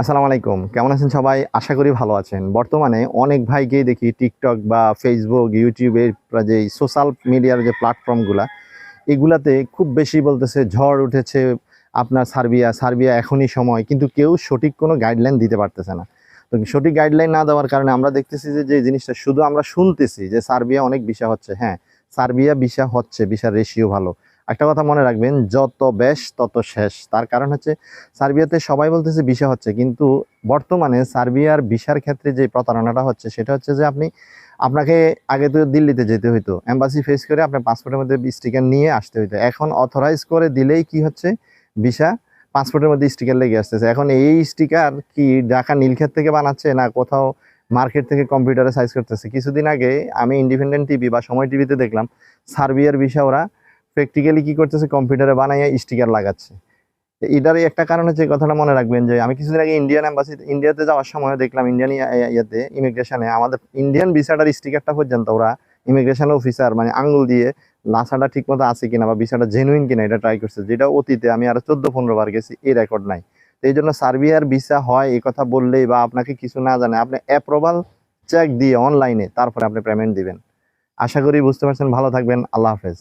আসসালামু আলাইকুম। কেমন আছেন সবাই? আশা করি ভালো আছেন। বর্তমানে অনেক ভাইকেই দেখি টিকটক বা ফেসবুক ইউটিউবের যে সোশ্যাল মিডিয়ার যে প্ল্যাটফর্মগুলা এগুলাতে খুব বেশি বলতেছে ঝড় উঠেছে আপনার সার্বিয়া সার্বিয়া এখনই সময়, কিন্তু কেউ সঠিক কোনো গাইডলাইন দিতে পারতেছে না। তো সঠিক গাইডলাইন না দেওয়ার কারণে আমরা দেখতেছি যে যে জিনিসটা শুধু আমরা শুনতেছি যে সার্বিয়া অনেক বিষা হচ্ছে। হ্যাঁ সার্বিয়া বিষা হচ্ছে, বিষার রেশিও ভালো। একটা কথা মনে রাখবেন, যত বেশ তত শেষ। তার কারণ হচ্ছে, সার্বিয়াতে সবাই বলতেছে ভিসা হচ্ছে, কিন্তু বর্তমানে সার্বিয়ার ভিসার ক্ষেত্রে যে প্রতারণাটা হচ্ছে, সেটা হচ্ছে যে আপনি, আপনাকে আগে তো দিল্লিতে যেতে হইতো। এম্বাসি ফেস করে আপনার পাসপোর্টের মধ্যে স্টিকার নিয়ে আসতে হইতো। এখন অথরাইজ করে দিলেই কি হচ্ছে? ভিসা পাসপোর্টের মধ্যে স্টিকার লেগে আসতেছে। এখন এই স্টিকার কি ঢাকা নীলক্ষেত থেকে বানাচ্ছে, না কোথাও মার্কেট থেকে কম্পিউটারে সাইজ করতেছে? কিছুদিন আগে আমি ইন্ডিপেন্ডেন্ট টিভি বা সময় টিভিতে দেখলাম, সার্বিয়ার ভিসা ওরা প্র্যাকটিক্যালি কি করতেছে? কম্পিউটারে বানাইয়া স্টিকার লাগাচ্ছে। এটারই একটা কারণ হচ্ছে কথাটা মনে রাখবেন যে, আমি কিছুদিন আগে ইন্ডিয়ান এম্বাসি ইন্ডিয়াতে যাওয়ার সময় দেখলাম ইন্ডিয়ান ইয়েতে ইমিগ্রেশনে আমাদের ইন্ডিয়ান ভিসাটার স্টিকারটা পর্যন্ত ওরা ইমিগ্রেশন অফিসার মানে আঙ্গুল দিয়ে লাসাটা ঠিক মতো আছে কিনা বা ভিসাটা জেনুইন কিনা এটা ট্রাই করছে। যেটা অতীতে আমি আরও চোদ্দ পনেরো বার গেছি, এই রেকর্ড নাই। তো এই জন্য সার্বিয়ার ভিসা হয়, এই কথা বললেই বা আপনাকে কিছু না জানে, আপনি অ্যাপ্রুভাল চেক দিয়ে অনলাইনে তারপরে আপনি পেমেন্ট দিবেন। আশা করি বুঝতে পারছেন। ভালো থাকবেন। আল্লাহ হাফেজ।